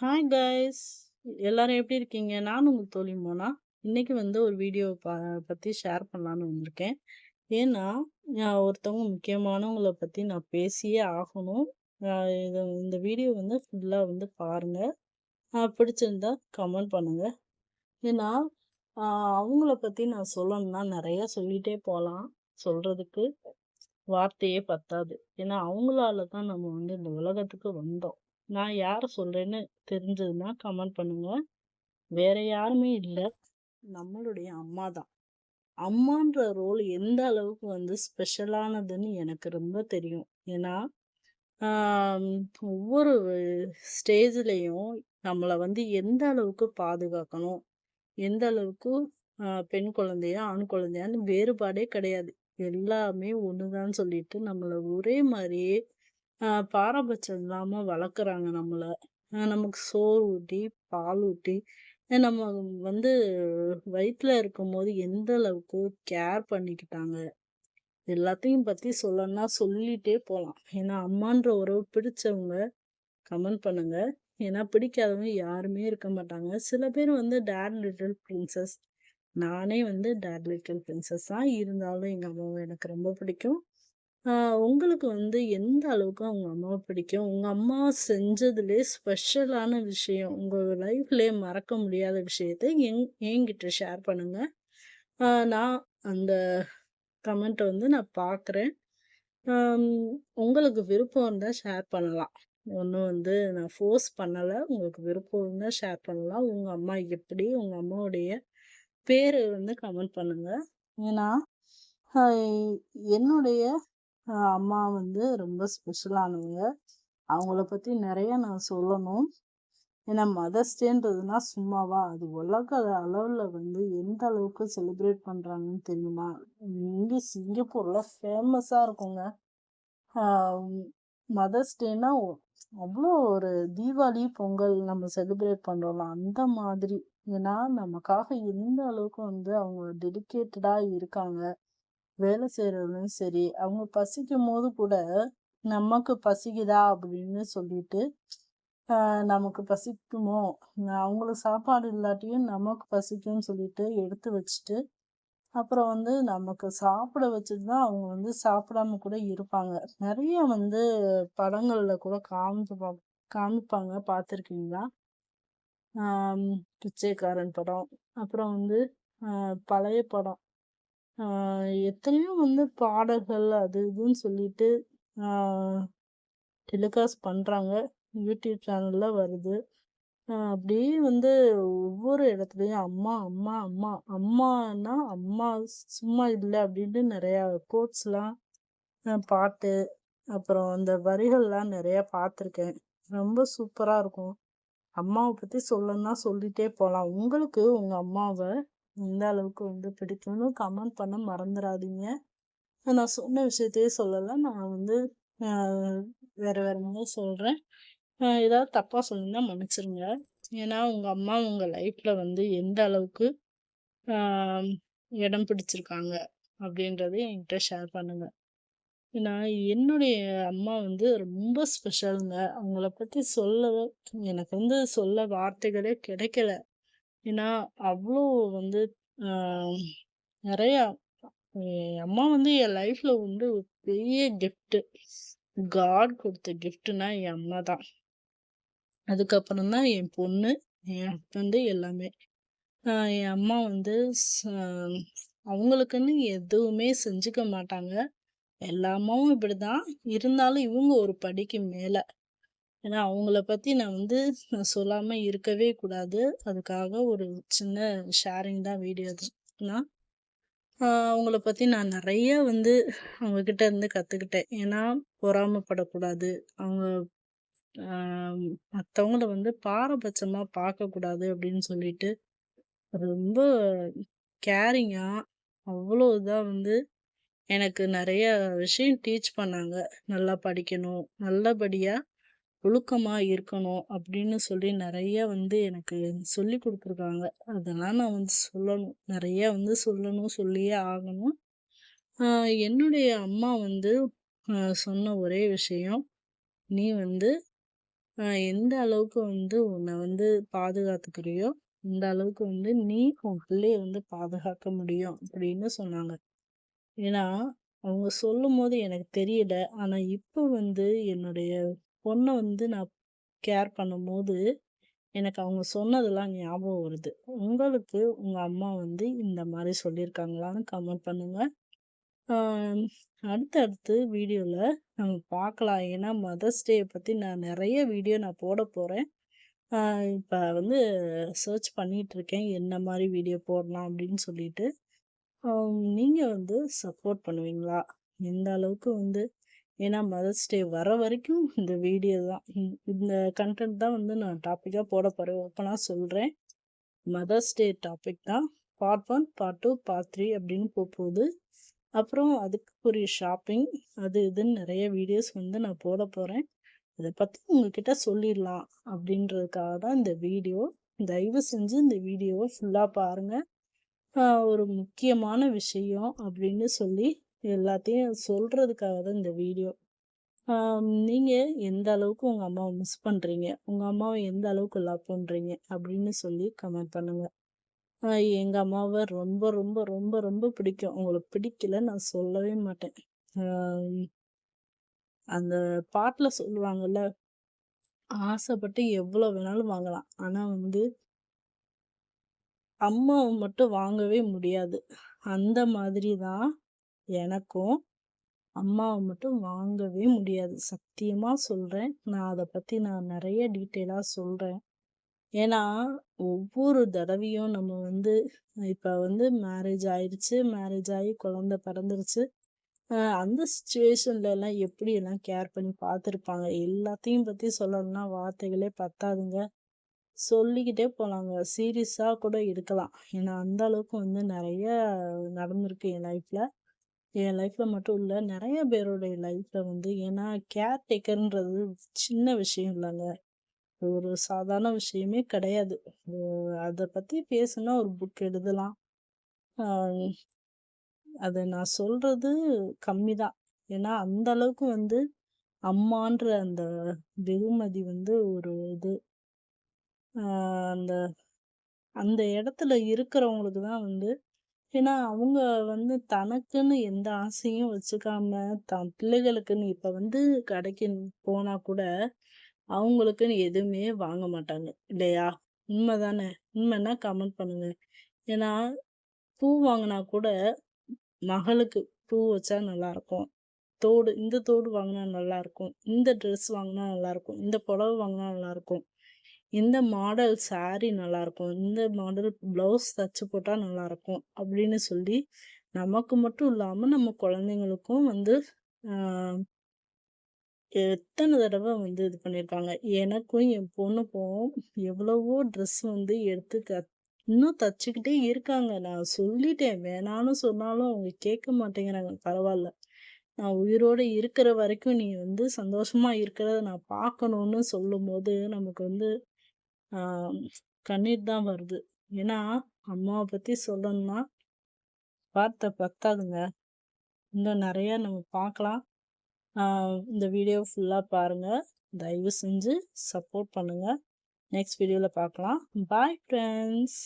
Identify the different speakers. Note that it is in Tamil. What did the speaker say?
Speaker 1: ஹாய் கைஸ் எல்லாரும் எப்படி இருக்கீங்க? நான் உங்கள் தோழி மோனா. இன்றைக்கி வந்து ஒரு வீடியோ ப பற்றி ஷேர் பண்ணலான்னு வந்திருக்கேன். ஏன்னா நான் ஒருத்தவங்க முக்கியமானவங்கள பற்றி நான் பேசியே ஆகணும். இது இந்த வீடியோ வந்து ஃபுல்லாக வந்து பாருங்கள் பிடிச்சிருந்தா கமெண்ட் பண்ணுங்கள் ஏன்னா அவங்கள பற்றி நான் சொல்லணும்னா நிறையா சொல்லிகிட்டே போகலாம். சொல்கிறதுக்கு வார்த்தையே பத்தாது. ஏன்னா அவங்களால தான் நம்ம வந்து இந்த உலகத்துக்கு வந்தோம். நான் யாரை சொல்கிறேன்னு தெரிஞ்சதுன்னா கமெண்ட் பண்ணுங்க. வேற யாருமே இல்லை. நம்மளுடைய அம்மா தான். அம்மான்ற ரோல் எந்த அளவுக்கு வந்து ஸ்பெஷலானதுன்னு எனக்கு ரொம்ப தெரியும். ஏன்னா ஒவ்வொரு ஸ்டேஜ்லேயும் நம்மளை வந்து எந்த அளவுக்கு பாதுகாக்கணும் எந்த அளவுக்கு பெண் குழந்தையா ஆண் குழந்தையான்னு வேறுபாடே கிடையாது. எல்லாமே ஒண்ணுதான் சொல்லிட்டு நம்மளை ஒரே மாதிரியே பாரபட்சம் இல்லாமல் வளர்க்குறாங்க நம்மளை. நமக்கு சோறு ஊட்டி பால் ஊட்டி நம்ம வந்து வயிற்றுல இருக்கும்போது எந்த அளவுக்கு கேர் பண்ணிக்கிட்டாங்க? எல்லாத்தையும் பற்றி சொல்லணும்னா சொல்லிகிட்டே போகலாம் ஏன்னா அம்மான்ற உறவு பிடிச்சவங்க கமெண்ட் பண்ணுங்க. ஏன்னா பிடிக்காதவங்க யாருமே இருக்க மாட்டாங்க. சில பேர் வந்து டேட் லிட்டில் பிரின்சஸ் நானே வந்து டேட் லிட்டில் பிரின்சஸ் தான் இருந்தாலும் எங்கள் அம்மாவை எனக்கு ரொம்ப பிடிக்கும். உங்களுக்கு வந்து எந்த அளவுக்கு உங்கள் அம்மாவை பிடிக்கும்? உங்கள் அம்மா செஞ்சதுலே ஸ்பெஷலான விஷயம் உங்கள் லைஃப்லே மறக்க முடியாத விஷயத்தை என் என்கிட்ட ஷேர் பண்ணுங்கள் நான் அந்த கமெண்ட்டை வந்து நான் பார்க்குறேன் உங்களுக்கு விருப்பம் இருந்தால் ஷேர் பண்ணலாம். ஒன்றும் வந்து நான் ஃபோர்ஸ் பண்ணலை. உங்களுக்கு விருப்பம் இருந்தால் ஷேர் பண்ணலாம். உங்கள் அம்மா எப்படி உங்கள் அம்மாவுடைய பேர் வந்து கமெண்ட் பண்ணுங்கள் ஏன்னா என்னுடைய அம்மா வந்து ரொம்ப ஸ்பெஷலானவங்க அவங்கள பற்றி நிறைய நான் சொல்லணும். ஏன்னா மதர்ஸ் டேன்றதுனா சும்மாவா? அது உலக அளவில் வந்து எந்த அளவுக்கு செலிப்ரேட் பண்ணுறாங்கன்னு தெரியுமா? இங்கே சிங்கப்பூரில் ஃபேமஸாக இருக்குங்க. மதர்ஸ் டேனா அவ்வளோ ஒரு தீபாவளி பொங்கல் நம்ம செலிப்ரேட் பண்ணுறோம்ல அந்த மாதிரி. ஏன்னா நமக்காக எந்த அளவுக்கு வந்து அவங்க டெடிக்கேட்டடாக இருக்காங்க. வேலை செய்கிறவங்களும் சரி அவங்க பசிக்கும் போது கூட நமக்கு பசிக்குதா அப்படின்னு சொல்லிட்டு நமக்கு பசிக்குமோ? அவங்களுக்கு சாப்பாடு இல்லாட்டியும் நமக்கு பசிக்கும்னு சொல்லிட்டு எடுத்து வச்சுட்டு அப்புறம் வந்து நமக்கு சாப்பிட வச்சுட்டு தான் அவங்க வந்து சாப்பிடாம கூட இருப்பாங்க. நிறைய வந்து படங்களில் கூட காமிப்பா காமிப்பாங்க. பார்த்துருக்கீங்களா? பிச்சைக்காரன் படம். அப்புறம் வந்து பழைய படம். எத்தனையோ வந்து பாடல்கள் அது இதுன்னு சொல்லிட்டு டெலிகாஸ்ட் பண்ணுறாங்க யூடியூப் சேனலில் வருது. அப்படியே வந்து ஒவ்வொரு இடத்துலையும் அம்மா அம்மா அம்மா அம்மானா அம்மா சும்மா இல்லை அப்படின்ட்டு நிறையா கோட்ஸ்லாம் பாட்டு அப்புறம் அந்த வரிகள்லாம் நிறையா பார்த்துருக்கேன். ரொம்ப சூப்பராக இருக்கும். அம்மாவை பற்றி சொல்லணும்னா சொல்லிகிட்டே போகலாம். உங்களுக்கு உங்கள் அம்மாவை எந்த அளவுக்கு வந்து பிடிக்கும்னு கமெண்ட் பண்ண மறந்துடாதீங்க நான் சொன்ன விஷயத்தையே சொல்லலை. நான் வந்து வேறு வேற வேற மாதிரி சொல்கிறேன் ஏதாவது தப்பாக சொல்லியிருந்தா மன்னிச்சிருங்க. ஏன்னா உங்கள் அம்மா உங்கள் லைஃப்பில் வந்து எந்த அளவுக்கு இடம் பிடிச்சிருக்காங்க அப்படின்றத என்கிட்ட ஷேர் பண்ணுங்கள் ஏன்னா என்னுடைய அம்மா வந்து ரொம்ப ஸ்பெஷலுங்க அவங்கள பற்றி சொல்ல எனக்கு வந்து சொல்ல வார்த்தைகளே கிடைக்கல. ஏன்னா அவ்வளோ வந்து ஆஹ் நிறையா என் அம்மா வந்து என் லைஃப்ல வந்து ஒரு பெரிய கிஃப்ட் காட் கொடுத்த கிஃப்ட்னா என் அம்மா தான். அதுக்கப்புறம் தான் என் பொண்ணு என் ஹஸ்பண்டு எல்லாமே. ஆஹ் என் அம்மா வந்து ச- அவங்களுக்குன்னு எதுவுமே செஞ்சுக்க மாட்டாங்க. எல்லா அம்மாவும் இப்படிதான். இருந்தாலும் இவங்க ஒரு படிக்கு மேல. ஏன்னா அவங்கள பத்தி நான் வந்து நான் சொல்லாம இருக்கவே கூடாது. அதுக்காக ஒரு சின்ன ஷேரிங் தான் வீடியோ அது. நான் அவங்கள பத்தி நான் நிறைய வந்து அவங்க கிட்ட இருந்து கத்துக்கிட்டேன். ஏன்னா பொறாமைப்படக்கூடாது. அவங்க மற்றவங்கள வந்து பாரபட்சமாக பார்க்கக்கூடாது அப்படின்னு சொல்லிட்டு ரொம்ப கேரிங்காக அவ்வளோ இதாக வந்து எனக்கு நிறைய விஷயம் டீச் பண்ணாங்க. நல்லா படிக்கணும். நல்லபடியாக ஒழுக்கமாக இருக்கணும் அப்படின்னு சொல்லி நிறைய வந்து எனக்கு சொல்லி கொடுத்துருக்காங்க அதெல்லாம் நான் வந்து சொல்லணும் நிறைய வந்து சொல்லணும் சொல்லியே ஆகணும் என்னுடைய அம்மா வந்து சொன்ன ஒரே விஷயம் நீ வந்து எந்த அளவுக்கு வந்து உன்னை வந்து பாதுகாத்துக்கிறியோ, இந்த அளவுக்கு வந்து நீ உன் பிள்ளைய வந்து பாதுகாக்க முடியும் அப்படின்னு சொன்னாங்க. ஏன்னா, அவங்க சொல்லும் போது எனக்கு தெரியல. ஆனால் இப்போ வந்து என்னுடைய பொண்ணை வந்து நான் கேர் பண்ணும்போது, எனக்கு அவங்க சொன்னதெல்லாம் ஞாபகம் வருது. உங்களுக்கு உங்கள் அம்மா வந்து இந்த மாதிரி சொல்லியிருக்காங்களான்னு கமெண்ட் பண்ணுங்கள் அடுத்தடுத்து வீடியோவில் நம்ம பார்க்கலாம். ஏன்னா மதர்ஸ் டேயை பற்றி நான் நிறைய வீடியோ நான் போட போகிறேன் இப்போ வந்து சர்ச் பண்ணிகிட்ருக்கேன் என்ன மாதிரி வீடியோ போடலாம் அப்படின்னு சொல்லிட்டு. நீங்கள் வந்து சப்போர்ட் பண்ணுவீங்களா? எந்த அளவுக்கு வந்து ஏன்னா மதர்ஸ் டே வர வரைக்கும் இந்த வீடியோ தான். இந்த கன்டென்ட் தான் வந்து நான் டாப்பிக்காக போட போகிறேன் ஓப்பனாக சொல்கிறேன் மதர்ஸ் டே டாபிக் தான். Part one part two part three அப்படின்னு போகுது அப்புறம் அதுக்குரிய ஷாப்பிங் அது இதுன்னு நிறைய வீடியோஸ் வந்து நான் போட போகிறேன் அதை பற்றி உங்ககிட்ட சொல்லிடலாம் அப்படின்றதுக்காக தான் இந்த வீடியோ. தயவு செஞ்சு இந்த வீடியோவை ஃபுல்லாக பாருங்கள் ஒரு முக்கியமான விஷயம் அப்படின்னு சொல்லி எல்லாத்தையும் சொல்கிறதுக்காக தான் இந்த வீடியோ. நீங்கள் எந்த அளவுக்கு உங்கள் அம்மாவை மிஸ் பண்ணுறீங்க உங்கள் அம்மாவை எந்த அளவுக்கு லவ் பண்ணுறீங்க அப்படின்னு சொல்லி கமெண்ட் பண்ணுங்கள் எங்கள் அம்மாவை ரொம்ப ரொம்ப ரொம்ப ரொம்ப பிடிக்கும். உங்களுக்கு பிடிக்கல நான் சொல்லவே மாட்டேன். அந்த பாட்டில் சொல்லுவாங்கல்ல, ஆசைப்பட்டு எவ்வளோ வேணாலும் வாங்கலாம். ஆனால் வந்து அம்மாவை மட்டும் வாங்கவே முடியாது. அந்த மாதிரி தான் எனக்கும். அம்மாவை மட்டும் வாங்கவே முடியாது. சத்தியமாக சொல்கிறேன் நான் அதை பற்றி நான் நிறைய டீட்டெயிலாக சொல்கிறேன் ஏன்னா, ஒவ்வொரு தடவையும் நம்ம வந்து இப்போ வந்து மேரேஜ் ஆயிடுச்சு மேரேஜ் ஆகி குழந்தை பிறந்துருச்சு. அந்த சுச்சுவேஷன்லலாம் எப்படியெல்லாம் கேர் பண்ணி பார்த்துருப்பாங்க. எல்லாத்தையும் பற்றி சொல்லணும்னா வார்த்தைகளே பத்தாதுங்க. சொல்லிக்கிட்டே போகலாங்க சீரியஸாக கூட எடுக்கலாம். ஏன்னா, அந்த அளவுக்கு வந்து நிறைய நடந்திருக்கு என் லைஃப்பில் என் லைஃப்ல மட்டும் இல்லை நிறைய பேருடைய லைஃப்ல வந்து ஏன்னா கேர் டேக்கர்ன்றது சின்ன விஷயம் இல்லைங்க ஒரு சாதாரண விஷயமே கிடையாது. அதை பற்றி பத்தி பேசுனா ஒரு புக் எழுதலாம். அதை நான் சொல்றது கம்மி தான். ஏன்னா, அந்த அளவுக்கு வந்து அம்மான்ற அந்த வெகுமதி வந்து ஒரு இது. அந்த அந்த இடத்துல இருக்கிறவங்களுக்கு தான் வந்து ஏன்னா அவங்க வந்து தனக்குன்னு எந்த ஆசையும் வச்சுக்காம, தான் பிள்ளைகளுக்குன்னு இப்ப வந்து கடைக்கு போனா கூட, அவங்களுக்குன்னு எதுவுமே வாங்க மாட்டாங்க. இல்லையா? உண்மதானே? உண்மைன்னா கமெண்ட் பண்ணுங்க. ஏன்னா, பூ வாங்கினா கூட மகளுக்கு பூ வச்சா நல்லாருக்கும். தோடு இந்த தோடு வாங்கினா நல்லா இருக்கும் இந்த ட்ரெஸ் வாங்கினா நல்லா இருக்கும் இந்த புடவ நல்லா இருக்கும் இந்த மாடல் சாரீ நல்லாயிருக்கும் இந்த மாடல் ப்ளவுஸ் தச்சு போட்டால் நல்லாயிருக்கும் அப்படின்னு சொல்லி, நமக்கு மட்டும் இல்லாமல் நம்ம குழந்தைங்களுக்கும் வந்து எத்தனை தடவை வந்து இது பண்ணியிருக்காங்க. எனக்கும் என் பொண்ணுக்கும் எவ்வளவோ ட்ரெஸ் வந்து எடுத்து த இன்னும் தச்சுக்கிட்டே இருக்காங்க. நான் சொல்லிட்டேன். வேணான்னு சொன்னாலும் அவங்க கேட்க மாட்டேங்கிறாங்க. பரவாயில்ல நான் உயிரோடு இருக்கிற வரைக்கும் நீ வந்து சந்தோஷமாக இருக்கிறத நான் பார்க்கணுன்னு சொல்லும்போது, நமக்கு வந்து கண்ணீர் தான் வருது. ஏன்னா, அம்மாவை பற்றி சொல்லணும்னா, வார்த்தை பத்தாதுங்க. இன்னும் நிறையா நம்ம பார்க்கலாம். இந்த வீடியோ ஃபுல்லாக பாருங்கள் தயவு செஞ்சு சப்போர்ட் பண்ணுங்கள் நெக்ஸ்ட் வீடியோவில் பார்க்கலாம். Bye friends